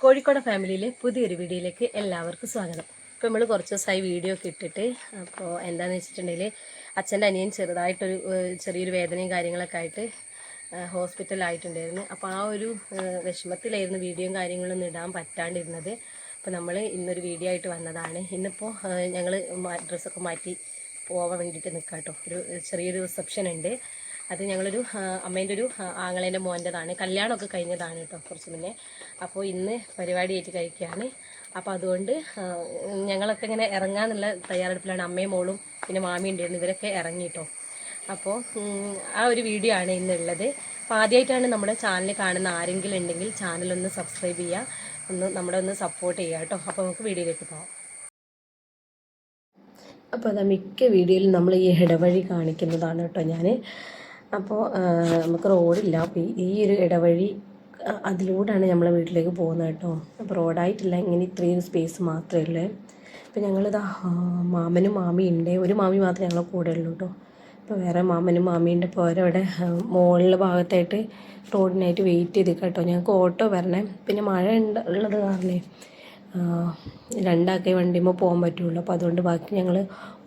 കോഴിക്കോട് ഫാമിലിയിലെ പുതിയൊരു വീഡിയോയിലേക്ക് എല്ലാവർക്കും സ്വാഗതം. ഇപ്പോൾ നമ്മൾ കുറച്ച് ദിവസമായി വീഡിയോ ഒക്കെ ഇട്ടിട്ട് അപ്പോൾ എന്താണെന്ന് വെച്ചിട്ടുണ്ടെങ്കിൽ അച്ഛന്റെ അനിയൻ ചെറുതായിട്ടൊരു ചെറിയൊരു വേദനയും കാര്യങ്ങളൊക്കെ ആയിട്ട് ഹോസ്പിറ്റലായിട്ടുണ്ടായിരുന്നു അപ്പോൾ ആ ഒരു വിഷമത്തിലായിരുന്നു വീഡിയോയും കാര്യങ്ങളൊന്നും ഇടാൻ പറ്റാണ്ടിരുന്നത്. അപ്പോൾ നമ്മൾ ഇന്നൊരു വീഡിയോ ആയിട്ട് വന്നതാണ്. ഇന്നിപ്പോൾ ഞങ്ങൾ ഡ്രസ്സൊക്കെ മാറ്റി പോവാൻ വേണ്ടിയിട്ട് നിൽക്കാം കേട്ടോ ഒരു ചെറിയൊരു റിസപ്ഷൻ ഉണ്ട് അത് ഞങ്ങളൊരു അമ്മേന്റെ ഒരു ആങ്ങളേന്റെ മോന്റെതാണ് കല്യാണമൊക്കെ കഴിഞ്ഞതാണ് കേട്ടോ കുറച്ച് മുന്നേ. അപ്പോൾ ഇന്ന് പരിപാടിയായിട്ട് കഴിക്കുകയാണ് അപ്പോൾ അതുകൊണ്ട് ഞങ്ങളൊക്കെ ഇങ്ങനെ ഇറങ്ങാന്നുള്ള തയ്യാറെടുപ്പിലാണ്. അമ്മയും മോളും പിന്നെ മാമി ഉണ്ടായിരുന്നു. ഇവരൊക്കെ ഇറങ്ങിയിട്ടോ അപ്പോൾ ആ ഒരു വീഡിയോ ആണ് ഇന്നുള്ളത്. അപ്പോൾ ആദ്യമായിട്ടാണ് നമ്മുടെ ചാനൽ കാണുന്ന ആരെങ്കിലും ഉണ്ടെങ്കിൽ ചാനലൊന്ന് സബ്സ്ക്രൈബ് ചെയ്യുക ഒന്ന് നമ്മുടെ ഒന്ന് സപ്പോർട്ട് ചെയ്യുക കേട്ടോ. അപ്പോൾ നമുക്ക് വീഡിയോയിലേക്ക് പോകാം അപ്പോൾ അതാ മിക്ക വീഡിയോയിലും നമ്മൾ ഈ ഇടവഴി കാണിക്കുന്നതാണ് കേട്ടോ ഞാൻ അപ്പോൾ നമുക്ക് റോഡില്ല. അപ്പോൾ ഈ- ഒരു ഇടവഴി അതിലൂടെയാണ് നമ്മളെ വീട്ടിലേക്ക് പോകുന്നത് കേട്ടോ. അപ്പോൾ റോഡായിട്ടില്ല. ഇങ്ങനെ ഇത്രയും സ്പേസ് മാത്രമേ ഉള്ളൂ. അപ്പോൾ ഞങ്ങളിത് മാമനും മാമിയും ഉണ്ട്. ഒരു മാമി മാത്രമേ ഞങ്ങളെ കൂടെ ഉള്ളൂ കേട്ടോ. ഇപ്പോൾ വേറെ മാമനും മാമിയുണ്ട്. ഇപ്പോൾ അവരവിടെ മുകളിലെ ഭാഗത്തായിട്ട് റോഡിനായിട്ട് വെയിറ്റ് ചെയ്ത് കേട്ടോ. ഞങ്ങൾക്ക് ഓട്ടോ വരണേ. പിന്നെ മഴ ഉണ്ട് ഉള്ളത് കാരണേ. രണ്ടാക്കേ വണ്ടിയുമ്പോൾ പോകാൻ പറ്റുള്ളൂ. അപ്പോൾ അതുകൊണ്ട് ബാക്കി ഞങ്ങൾ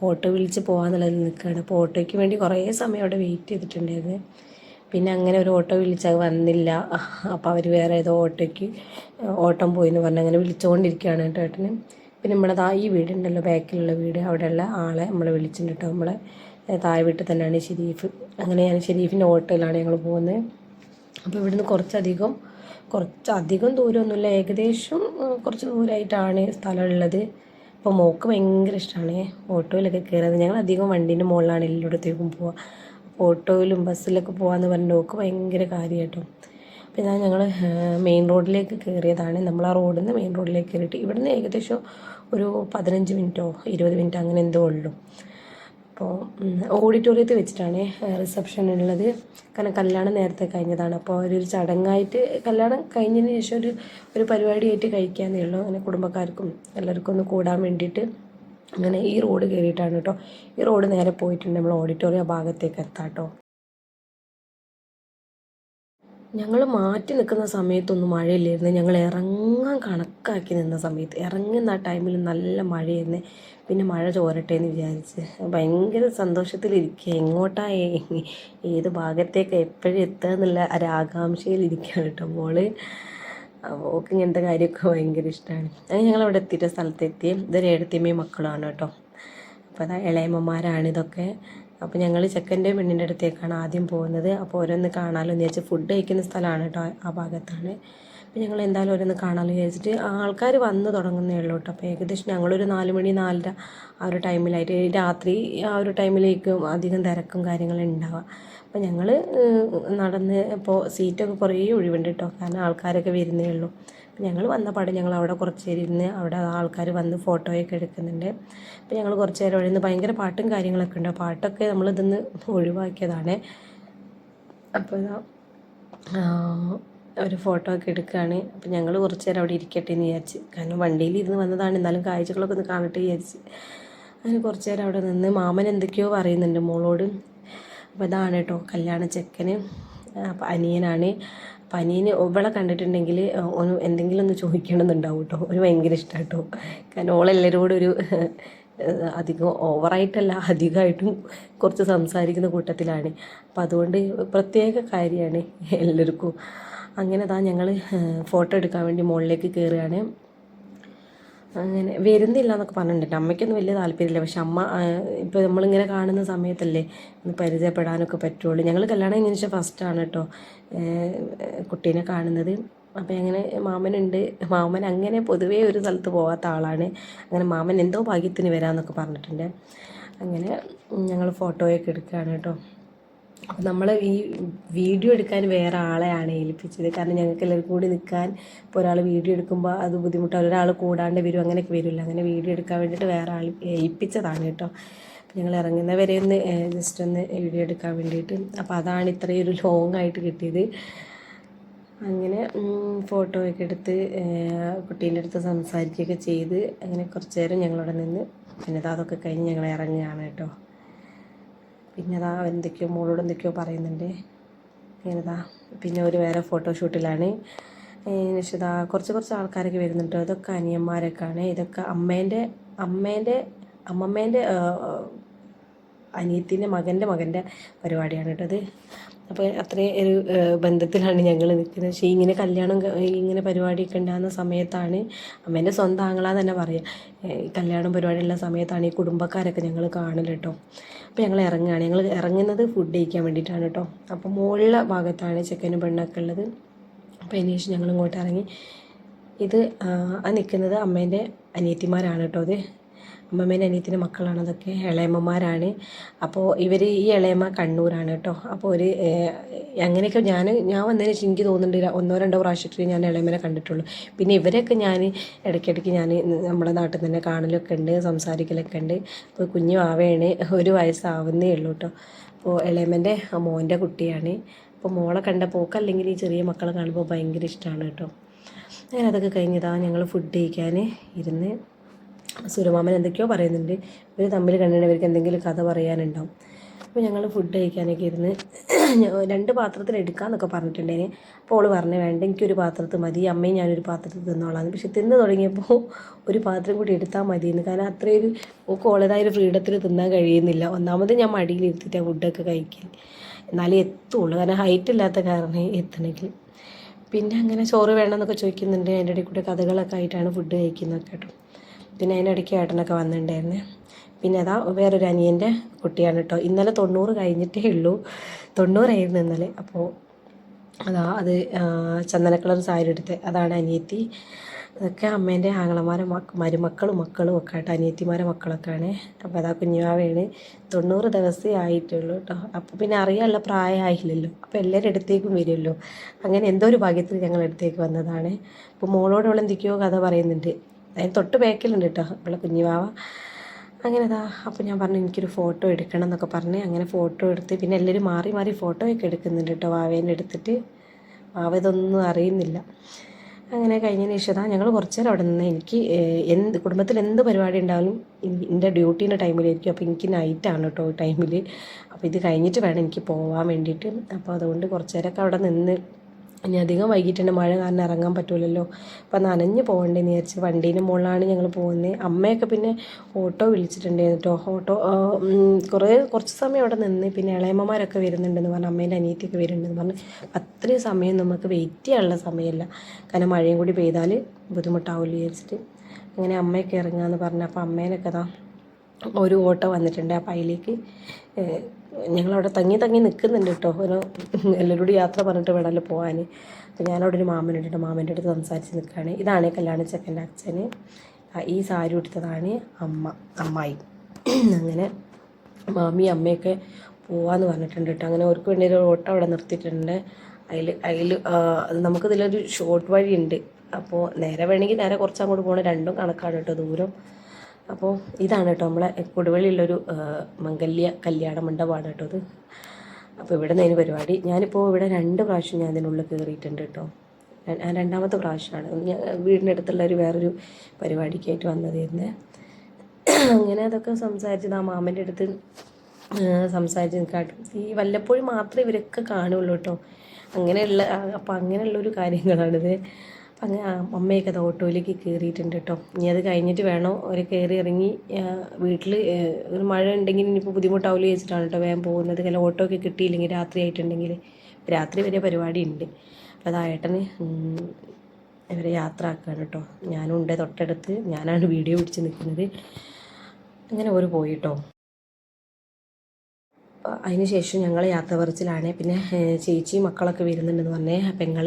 ഓട്ടോ വിളിച്ച് പോകാമെന്നുള്ളതിൽ നിൽക്കുകയാണ് അപ്പോൾ ഓട്ടോയ്ക്ക് വേണ്ടി കുറേ സമയം അവിടെ വെയിറ്റ് ചെയ്തിട്ടുണ്ടായിരുന്നു. പിന്നെ അങ്ങനെ ഒരു ഓട്ടോ വിളിച്ചാൽ വന്നില്ല. അപ്പോൾ അവർ വേറെ ഏതോ ഓട്ടോയ്ക്ക് ഓട്ടം പോയി എന്ന് പറഞ്ഞ് അങ്ങനെ വിളിച്ചുകൊണ്ടിരിക്കുകയാണ് കേട്ടോ ഏട്ടന്. പിന്നെ നമ്മുടെ താ ഈ വീടുണ്ടല്ലോ ബാക്കിലുള്ള വീട്. അവിടെയുള്ള ആളെ നമ്മൾ വിളിച്ചിട്ടുണ്ട് കേട്ടോ. നമ്മളെ താഴെ വീട്ടിൽ തന്നെയാണ് ഷെരീഫ്. അങ്ങനെ ഞാൻ ഷെരീഫിന്റെ ഓട്ടോയിലാണ് ഞങ്ങൾ പോകുന്നത്. അപ്പോൾ ഇവിടുന്ന് കുറച്ചധികം കുറച്ചധികം ദൂരമൊന്നുമില്ല. ഏകദേശം കുറച്ച് ദൂരമായിട്ടാണ് സ്ഥലമുള്ളത്. അപ്പോൾ മോൾക്ക് ഭയങ്കര ഇഷ്ടമാണ് ഓട്ടോയിലൊക്കെ കയറുന്നത് ഞങ്ങൾ അധികം വണ്ടീന്റെ മുകളിലാണ് എല്ലായിടത്തേക്കും പോവുക. ഓട്ടോയിലും ബസ്സിലൊക്കെ പോകാമെന്ന് പറഞ്ഞിട്ട് ഓൾക്ക് ഭയങ്കര കാര്യം കേട്ടോ അപ്പോൾ ഞാൻ ഞങ്ങൾ മെയിൻ റോഡിലേക്ക് കയറിയതാണ്. നമ്മൾ ആ റോഡിൽ നിന്ന് മെയിൻ റോഡിലേക്ക് കയറിയിട്ട് ഇവിടുന്ന് ഏകദേശം ഒരു പതിനഞ്ച് മിനിറ്റോ ഇരുപത് മിനിറ്റോ അങ്ങനെ എന്തോ ഉള്ളൂ. അപ്പോൾ ഓഡിറ്റോറിയത്തിൽ വെച്ചിട്ടാണ് റിസപ്ഷൻ ഉള്ളത്. കാരണം കല്യാണം നേരത്തെ കഴിഞ്ഞതാണ്. അപ്പോൾ ഒരു ചടങ്ങായിട്ട് കല്യാണം കഴിഞ്ഞതിന് ശേഷം ഒരു ഒരു പരിപാടിയായിട്ട് കഴിക്കാന്നേ ഉള്ളൂ. അങ്ങനെ കുടുംബക്കാർക്കും എല്ലാവർക്കും ഒന്ന് കൂടാൻ വേണ്ടിയിട്ട് അങ്ങനെ ഈ റോഡ് കയറിയിട്ടാണ് കേട്ടോ. ഈ റോഡ് നേരെ പോയിട്ടുണ്ട്. നമ്മൾ ഓഡിറ്റോറിയം ഭാഗത്തേക്ക് എത്താം കേട്ടോ ഞങ്ങൾ മാറ്റി നിൽക്കുന്ന സമയത്തൊന്നും മഴയില്ലായിരുന്നു. ഞങ്ങൾ ഇറങ്ങാൻ കണക്കാക്കി നിന്ന സമയത്ത്. ഇറങ്ങുന്ന ആ ടൈമിൽ നല്ല മഴയായിരുന്നു. പിന്നെ മഴ ചോരട്ടെ എന്ന് വിചാരിച്ച്. ഭയങ്കര സന്തോഷത്തിലിരിക്കുക എങ്ങോട്ടാ ഏത് ഭാഗത്തേക്ക് എപ്പോഴും എത്തുക എന്നുള്ള ഒരു ആകാംക്ഷയിലിരിക്കുകയാണ് കേട്ടോ മോൾ. ഓക്ക് ഇങ്ങനത്തെ കാര്യമൊക്കെ ഭയങ്കര ഇഷ്ടമാണ്. അങ്ങനെ ഞങ്ങൾ അവിടെ എത്തിയിട്ട് സ്ഥലത്തെത്തി. ഇതൊരു ഏടത്തിയമ്മയും മക്കളാണ് കേട്ടോ. അപ്പോൾ അതാ ഇളയമ്മമാരാണ് ഇതൊക്കെ. അപ്പോൾ ഞങ്ങൾ ചെക്കന്റെ പെണ്ണിന്റെ അടുത്തേക്കാണ് ആദ്യം പോകുന്നത്. അപ്പോൾ ഓരോന്ന് കാണാമല്ലോ എന്ന് വിചാരിച്ച് ഫുഡ് കഴിക്കുന്ന സ്ഥലമാണ് കേട്ടോ ആ ഭാഗത്താണ്. അപ്പോൾ ഞങ്ങൾ എന്തായാലും ഓരോന്ന് കാണാമല്ലോ വിചാരിച്ചിട്ട് ആൾക്കാർ വന്ന് തുടങ്ങുന്നേ ഉള്ളൂ കേട്ടോ. അപ്പോൾ ഏകദേശം ഞങ്ങളൊരു നാല് മണി നാലര ആ ഒരു ടൈമിലായിട്ട് രാത്രി ആ ഒരു ടൈമിലേക്കും അധികം തിരക്കും കാര്യങ്ങളും ഉണ്ടാവുക അപ്പോൾ ഞങ്ങൾ നടന്ന് ഇപ്പോൾ സീറ്റൊക്കെ കുറേ ഒഴിവുണ്ട് കേട്ടോ. കാരണം ആൾക്കാരൊക്കെ വരുന്നേ ഉള്ളൂ. അപ്പോൾ ഞങ്ങൾ വന്ന ഞങ്ങൾ അവിടെ കുറച്ച് നേരം ഇരുന്ന് അവിടെ ആൾക്കാർ വന്ന് ഫോട്ടോയൊക്കെ എടുക്കുന്നുണ്ട്. അപ്പോൾ ഞങ്ങൾ കുറച്ച് നേരം അവിടെ നിന്ന് ഭയങ്കര പാട്ടും കാര്യങ്ങളൊക്കെ ഉണ്ട്. പാട്ടൊക്കെ നമ്മൾ ഇതൊന്ന് ഒഴിവാക്കിയതാണ്. അപ്പോൾ ഒരു ഫോട്ടോ ഒക്കെ എടുക്കുകയാണ്. അപ്പം ഞങ്ങൾ കുറച്ച് നേരം അവിടെ ഇരിക്കട്ടെ എന്ന് വിചാരിച്ച്. കാരണം വണ്ടിയിൽ ഇരുന്ന് വന്നതാണ്. എന്നാലും കാഴ്ചകളൊക്കെ ഒന്ന് കാണട്ടെ വിചാരിച്ച്. അങ്ങനെ കുറച്ച് നേരം അവിടെ നിന്ന് മാമൻ എന്തൊക്കെയോ പറയുന്നുണ്ട് മോളോട്. അപ്പോൾ ഇതാണ് കേട്ടോ കല്യാണ ചെക്കന് അപ്പം അനിയനാണ്. അനിയന് ഇവളെ കണ്ടിട്ടുണ്ടെങ്കിൽ ഒന്ന് എന്തെങ്കിലും ഒന്ന് ചോദിക്കണമെന്നുണ്ടാവും കേട്ടോ ഒരു ഭയങ്കര ഇഷ്ടമാണ് കേട്ടോ കാരണം ഓളെല്ലാവരോടും ഒരു അധികം ഓവറായിട്ടല്ല അധികമായിട്ടും കുറച്ച് സംസാരിക്കുന്ന കൂട്ടത്തിലാണ്. അപ്പം അതുകൊണ്ട് പ്രത്യേക കാര്യമാണ് എല്ലാവർക്കും അങ്ങനെ താ ഞങ്ങൾ ഫോട്ടോ എടുക്കാൻ വേണ്ടി മുകളിലേക്ക് കയറുകയാണ് അങ്ങനെ വരുന്നില്ല എന്നൊക്കെ പറഞ്ഞിട്ടുണ്ട്. അമ്മയ്ക്കൊന്നും വലിയ താല്പര്യമില്ല. പക്ഷെ അമ്മ ഇപ്പോൾ നമ്മളിങ്ങനെ കാണുന്ന സമയത്തല്ലേ ഒന്ന് പരിചയപ്പെടാനൊക്കെ പറ്റുള്ളൂ. ഞങ്ങൾ കല്യാണം കഴിഞ്ഞ ശേഷം ഫസ്റ്റാണ് കേട്ടോ കുട്ടീനെ കാണുന്നത്. അപ്പോൾ അങ്ങനെ മാമനുണ്ട്. മാമൻ അങ്ങനെ പൊതുവേ ഒരു സ്ഥലത്ത് പോകാത്ത ആളാണ്. അങ്ങനെ മാമൻ എന്തോ ഭാഗ്യത്തിന് വരാമെന്നൊക്കെ പറഞ്ഞിട്ടുണ്ട്. അങ്ങനെ ഞങ്ങൾ ഫോട്ടോയൊക്കെ എടുക്കുകയാണ് കേട്ടോ അപ്പോൾ നമ്മൾ ഈ വീഡിയോ എടുക്കാൻ വേറെ ആളെയാണ് ഏൽപ്പിച്ചത്. കാരണം ഞങ്ങൾക്ക് എല്ലാവരും കൂടി നിൽക്കാൻ ഇപ്പോൾ ഒരാൾ വീഡിയോ എടുക്കുമ്പോൾ അത് ബുദ്ധിമുട്ടാണ് ഒരാൾ കൂടാണ്ട് വരും അങ്ങനെയൊക്കെ വരില്ല. അങ്ങനെ വീഡിയോ എടുക്കാൻ വേണ്ടിയിട്ട് വേറെ ആൾ ഏൽപ്പിച്ചതാണ് കേട്ടോ. ഞങ്ങൾ ഇറങ്ങുന്നവരെ ഒന്ന് ജസ്റ്റ് ഒന്ന് വീഡിയോ എടുക്കാൻ വേണ്ടിയിട്ട്. അപ്പോൾ അതാണ് ഇത്രയും ഒരു ലോങ് ആയിട്ട് കിട്ടിയത്. അങ്ങനെ ഫോട്ടോയൊക്കെ എടുത്ത് കുട്ടീന്റെ അടുത്ത് സംസാരിക്കുകയൊക്കെ ചെയ്ത് അങ്ങനെ കുറച്ച് നേരം ഞങ്ങളവിടെ നിന്ന് പിന്നെ അതൊക്കെ കഴിഞ്ഞ് ഞങ്ങൾ ഇറങ്ങുകയാണ് കേട്ടോ. പിന്നെ അതാ എന്തൊക്കെയോ മോളോട് എന്തൊക്കെയോ പറയുന്നുണ്ട്. ഇങ്ങനെതാ പിന്നെ ഒരു വേറെ ഫോട്ടോഷൂട്ടിലാണ്. ഇതാ കുറച്ച് കുറച്ച് ആൾക്കാരൊക്കെ വരുന്നുണ്ട്. ഇതൊക്കെ അനിയന്മാരൊക്കെയാണ്. ഇതൊക്കെ അമ്മേന്റെ അമ്മേന്റെ അമ്മമ്മേന്റെ അനിയത്തിന്റെ മകന്റെ മകന്റെ പരിപാടിയാണ് കേട്ടത് അപ്പോൾ അത്രയും ഒരു ബന്ധത്തിലാണ് ഞങ്ങൾ നിൽക്കുന്നത് പക്ഷേ ഇങ്ങനെ കല്യാണം ഇങ്ങനെ പരിപാടിയൊക്കെ ഉണ്ടാകുന്ന സമയത്താണ് അമ്മേന്റെ സ്വന്തം ആങ്ങളാ തന്നെ പറയാം. കല്യാണം പരിപാടി കല്യാണം പരിപാടിയുള്ള സമയത്താണ് ഈ കുടുംബക്കാരൊക്കെ ഞങ്ങൾ കാണൽ കേട്ടോ. അപ്പോൾ ഞങ്ങൾ ഇറങ്ങുകയാണ് ഞങ്ങൾ ഇറങ്ങുന്നത് ഫുഡ് കഴിക്കാൻ വേണ്ടിയിട്ടാണ് കേട്ടോ. അപ്പോൾ മുകളിലെ ഭാഗത്താണ് ചെക്കനും പെണ്ണൊക്കെ ഉള്ളത്. അപ്പോൾ അതിന് ശേഷം ഞങ്ങൾ ഇങ്ങോട്ട് ഇറങ്ങി. ഇത് ആ നിൽക്കുന്നത് അമ്മേന്റെ അനിയത്തിമാരാണ് കേട്ടോ അത്. അമ്മമ്മേന്റെ അനിയത്തിന്റെ മക്കളാണ് അതൊക്കെ ഇളയമ്മമാരാണ്. അപ്പോൾ ഇവർ ഈ ഇളയമ്മ കണ്ണൂരാണ് കേട്ടോ. അപ്പോൾ ഒരു അങ്ങനെയൊക്കെ ഞാൻ ഞാൻ വന്നതിന് ശേഷം എനിക്ക് തോന്നുന്നുണ്ട് ഒന്നോ രണ്ടോ പ്രാവശ്യത്തിൽ ഞാൻ ഇളയമ്മനെ കണ്ടിട്ടുള്ളൂ. പിന്നെ ഇവരെയൊക്കെ ഞാൻ ഇടയ്ക്കിടയ്ക്ക് ഞാൻ നമ്മുടെ നാട്ടിൽ തന്നെ കാണലൊക്കെ ഉണ്ട് സംസാരിക്കലൊക്കെ ഉണ്ട്. അപ്പോൾ കുഞ്ഞു ആവേണ് ഒരു വയസ്സാവുന്നേ ഉള്ളൂ കേട്ടോ. അപ്പോൾ ഇളയമ്മന്റെ മോന്റെ കുട്ടിയാണ്. അപ്പോൾ മോളെ കണ്ട പോക്കല്ലെങ്കിൽ ഈ ചെറിയ മക്കളെ കാണുമ്പോൾ ഭയങ്കര ഇഷ്ടമാണ് കേട്ടോ. അങ്ങനെ അതൊക്കെ കഴിഞ്ഞതാ ഞങ്ങൾ ഫുഡ് കഴിക്കാൻ ഇരുന്ന് സുരമാമൻ എന്തൊക്കെയോ പറയുന്നുണ്ട്. ഇവർ തമ്മിൽ കണ്ടിട്ടുണ്ടെങ്കിൽ ഇവർക്ക് എന്തെങ്കിലും കഥ പറയാനുണ്ടാവും. അപ്പോൾ ഞങ്ങൾ ഫുഡ് കഴിക്കാനൊക്കെ ഇരുന്ന് രണ്ട് പാത്രത്തിൽ എടുക്കാമെന്നൊക്കെ പറഞ്ഞിട്ടുണ്ടായിരുന്നു അപ്പോൾ അവൾ പറഞ്ഞു വേണ്ട എനിക്കൊരു പാത്രത്ത് മതി അമ്മയും ഞാനൊരു പാത്രത്തിൽ തിന്നോളാം പക്ഷെ തിന്ന് തുടങ്ങിയപ്പോൾ ഒരു പാത്രം കൂടി എടുത്താൽ മതിയെന്ന്. കാരണം അത്രയൊരു ഓക്ക് ഒരു ഫ്രീഡത്തിൽ തിന്നാൻ കഴിയുന്നില്ല. ഒന്നാമത് ഞാൻ മടിയിൽ ഇരുത്തിയിട്ടാണ് ഫുഡൊക്കെ കഴിക്കൽ എന്നാലേ എത്തുള്ളൂ. കാരണം ഹൈറ്റ് ഇല്ലാത്ത കാരണം എത്തണമെങ്കിൽ പിന്നെ അങ്ങനെ ചോറ് വേണമെന്നൊക്കെ ചോദിക്കുന്നുണ്ട്. അതിന്റെ ഇടയിൽ കൂടെ കഥകളൊക്കെ ആയിട്ടാണ് ഫുഡ് കഴിക്കുന്നത് കേട്ടോ. പിന്നെ അതിന്റെ ഇടയ്ക്ക് ഏട്ടനൊക്കെ വന്നിട്ടുണ്ടായിരുന്നേ. പിന്നെ അതാ വേറൊരു അനിയന്റെ കുട്ടിയാണ് കേട്ടോ ഇന്നലെ തൊണ്ണൂറ് കഴിഞ്ഞിട്ടേ ഉള്ളൂ. തൊണ്ണൂറായിരുന്നു ഇന്നലെ. അപ്പോൾ അതാ അത് ചന്ദന കളർ സാരി എടുത്ത് അതാണ് അനിയത്തി. അതൊക്കെ അമ്മേന്റെ ആങ്ങളമാരെ മക്ക മരുമക്കളും മക്കളും ഒക്കെ ആയിട്ട് അനിയത്തിമാരെ മക്കളൊക്കെയാണ്. അപ്പോൾ അതാ കുഞ്ഞുമാവേണ്. തൊണ്ണൂറ് ദിവസമേ ആയിട്ടുള്ളൂ കേട്ടോ അപ്പോൾ പിന്നെ അറിയാനുള്ള പ്രായമായില്ലല്ലോ. അപ്പോൾ എല്ലാവരും എടുത്തേക്കും വരുമല്ലോ അങ്ങനെ എന്തോ ഒരു ഭാഗ്യത്തിൽ ഞങ്ങൾ അടുത്തേക്ക് വന്നതാണ്. അപ്പോൾ മോളോട് എന്തൊക്കെയോ കഥ പറയുന്നുണ്ട്. അതിന് തൊട്ട് ബാക്കിലുണ്ട് കേട്ടോ അവളെ കുഞ്ഞിവാവ അങ്ങനെ അതാ അപ്പോൾ ഞാൻ പറഞ്ഞു എനിക്കൊരു ഫോട്ടോ എടുക്കണം എന്നൊക്കെ പറഞ്ഞ് അങ്ങനെ ഫോട്ടോ എടുത്ത് പിന്നെ എല്ലാവരും മാറി മാറി ഫോട്ടോ ഒക്കെ എടുക്കുന്നുണ്ട് കേട്ടോ വാവേനെ എടുത്തിട്ട്. വാവ ഇതൊന്നും അറിയുന്നില്ല. അങ്ങനെ കഴിഞ്ഞതിന് ശേഷം ഞങ്ങൾ കുറച്ച് നേരം അവിടെ നിന്ന് എനിക്ക് എന്ത് കുടുംബത്തിൽ എന്ത് പരിപാടി ഉണ്ടായാലും എന്റെ ഡ്യൂട്ടീന്റെ ടൈമിലായിരിക്കും. അപ്പോൾ എനിക്ക് നൈറ്റാണ് കേട്ടോ ടൈമിൽ അപ്പോൾ ഇത് കഴിഞ്ഞിട്ട് വേണം എനിക്ക് പോകാൻ വേണ്ടിയിട്ട്. അപ്പോൾ അതുകൊണ്ട് കുറച്ച് നേരമൊക്കെ അവിടെ നിന്ന് ഇനി അധികം വൈകിട്ടുണ്ട് മഴ കാരണം ഇറങ്ങാൻ പറ്റൂലല്ലോ. അപ്പം നനഞ്ഞ് പോകണ്ടേന്ന് വിചാരിച്ച് വണ്ടീന്റെ മുകളിലാണ് ഞങ്ങൾ പോകുന്നത്. അമ്മയൊക്കെ പിന്നെ ഓട്ടോ വിളിച്ചിട്ടുണ്ടായിരുന്നു കേട്ടോ. ഓട്ടോ കുറേ കുറച്ച് സമയം അവിടെ നിന്ന് പിന്നെ ഇളയമ്മമാരൊക്കെ വരുന്നുണ്ടെന്ന് പറഞ്ഞു. അമ്മേന്റെ അനിയത്തിയൊക്കെ വരുന്നുണ്ടെന്ന് പറഞ്ഞു. അത്രയും സമയം നമുക്ക് വെയിറ്റ് ചെയ്യാനുള്ള സമയമല്ല. കാരണം മഴയും കൂടി പെയ്താൽ ബുദ്ധിമുട്ടാവില്ല വിചാരിച്ചിട്ട്. അങ്ങനെ അമ്മയൊക്കെ ഇറങ്ങാമെന്ന് പറഞ്ഞു. അപ്പോൾ അമ്മേനൊക്കെ ഒരു ഓട്ടോ വന്നിട്ടുണ്ട് അപ്പോൾ അതിലേക്ക് ഞങ്ങളവിടെ തങ്ങി തങ്ങി നിൽക്കുന്നുണ്ട് കേട്ടോ. ഒരു എല്ലാവരും കൂടി യാത്ര പറഞ്ഞിട്ട് വേണമല്ലോ പോകാൻ അപ്പോൾ ഞാനവിടെ ഒരു മാമനുണ്ട് മാമന്റെ അടുത്ത് സംസാരിച്ച് നിൽക്കുകയാണ്. ഇതാണ് കല്യാണ ചെക്കന്റെ അച്ഛന്. ഈ സാരി ഉടുത്തതാണ് അമ്മ അമ്മായി. അങ്ങനെ മാമി അമ്മയൊക്കെ പോവാന്ന് പറഞ്ഞിട്ടുണ്ട് കേട്ടോ. അങ്ങനെ അവർക്ക് വേണ്ടി ഒരു ഓട്ടോ അവിടെ നിർത്തിയിട്ടുണ്ട്. അതിൽ അതിൽ നമുക്കിതിലൊരു ഷോർട്ട് വഴിയുണ്ട്. അപ്പോൾ നേരെ വേണമെങ്കിൽ നേരെ കുറച്ച് അങ്ങോട്ട് പോകണം. രണ്ടും കണക്കാണ് കേട്ടോ ദൂരം. അപ്പോൾ ഇതാണ് കേട്ടോ നമ്മളെ കൊടുവള്ളിയുള്ളൊരു മംഗല്യ കല്യാണ മണ്ഡപമാണ് കേട്ടോ ഇത്. അപ്പോൾ ഇവിടെ നിന്ന് പരിപാടി. ഞാനിപ്പോൾ ഇവിടെ രണ്ട് പ്രാവശ്യം ഞാൻ അതിനുള്ളിൽ കയറിയിട്ടുണ്ട് കേട്ടോ. രണ്ടാമത്തെ പ്രാവശ്യമാണ്. വീടിന്റെ അടുത്തുള്ള ഒരു വേറൊരു പരിപാടിക്കായിട്ട് വന്നതായിരുന്നേ അങ്ങനെ അതൊക്കെ സംസാരിച്ചത് ആ മാമന്റെ അടുത്ത് സംസാരിച്ച് കാട്ടും ഈ വല്ലപ്പോഴും മാത്രമേ ഇവരൊക്കെ കാണുള്ളൂ കേട്ടോ. അങ്ങനെയുള്ള അപ്പം അങ്ങനെയുള്ളൊരു കാര്യങ്ങളാണിത്. അപ്പം അങ്ങനെ ആ അമ്മയൊക്കെ അത് ഓട്ടോയിലേക്ക് കയറിയിട്ടുണ്ട് കേട്ടോ. ഇനി അത് കഴിഞ്ഞിട്ട് വേണം അവർ കയറി ഇറങ്ങി വീട്ടിൽ ഒരു മഴ ഉണ്ടെങ്കിൽ ഇനിയിപ്പോൾ ബുദ്ധിമുട്ടാവില്ല വെച്ചിട്ടാണ് കേട്ടോ വേഗം പോകുന്നത്. അല്ല ഓട്ടോ ഒക്കെ കിട്ടിയില്ലെങ്കിൽ രാത്രി ആയിട്ടുണ്ടെങ്കിൽ രാത്രി വരെ പരിപാടി ഉണ്ട്. അപ്പോൾ അത് ഏട്ടന് ഇവരെ യാത്ര ആക്കുകയാണ് കേട്ടോ. ഞാനും ഉണ്ട് തൊട്ടടുത്ത്. ഞാനാണ് വീഡിയോ പിടിച്ച് നിൽക്കുന്നത്. അങ്ങനെ ഒരു പോയി കേട്ടോ അതിന് ശേഷം ഞങ്ങൾ യാത്ര പറിച്ചിലാണ് പിന്നെ ചേച്ചി മക്കളൊക്കെ വരുന്നുണ്ടെന്ന് പറഞ്ഞേ. പെങ്ങൾ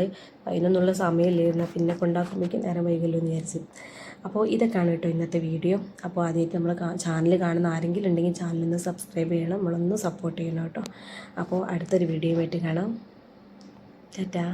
അതിനൊന്നുള്ള സമയമില്ലായിരുന്നു. പിന്നെ കൊണ്ടാക്കുമ്പോഴേക്കും നേരം വൈകല്ലോ എന്ന് വിചാരിച്ചു. അപ്പോൾ ഇതൊക്കെയാണ് കേട്ടോ ഇന്നത്തെ വീഡിയോ. അപ്പോൾ ആദ്യമായിട്ട് നമ്മൾ ചാനൽ കാണുന്ന ആരെങ്കിലും ഉണ്ടെങ്കിൽ ചാനലൊന്ന് സബ്സ്ക്രൈബ് ചെയ്യണം. നമ്മളൊന്ന് സപ്പോർട്ട് ചെയ്യണം കേട്ടോ. അപ്പോൾ അടുത്തൊരു വീഡിയോ ആയിട്ട് കാണാം. ടാറ്റാ.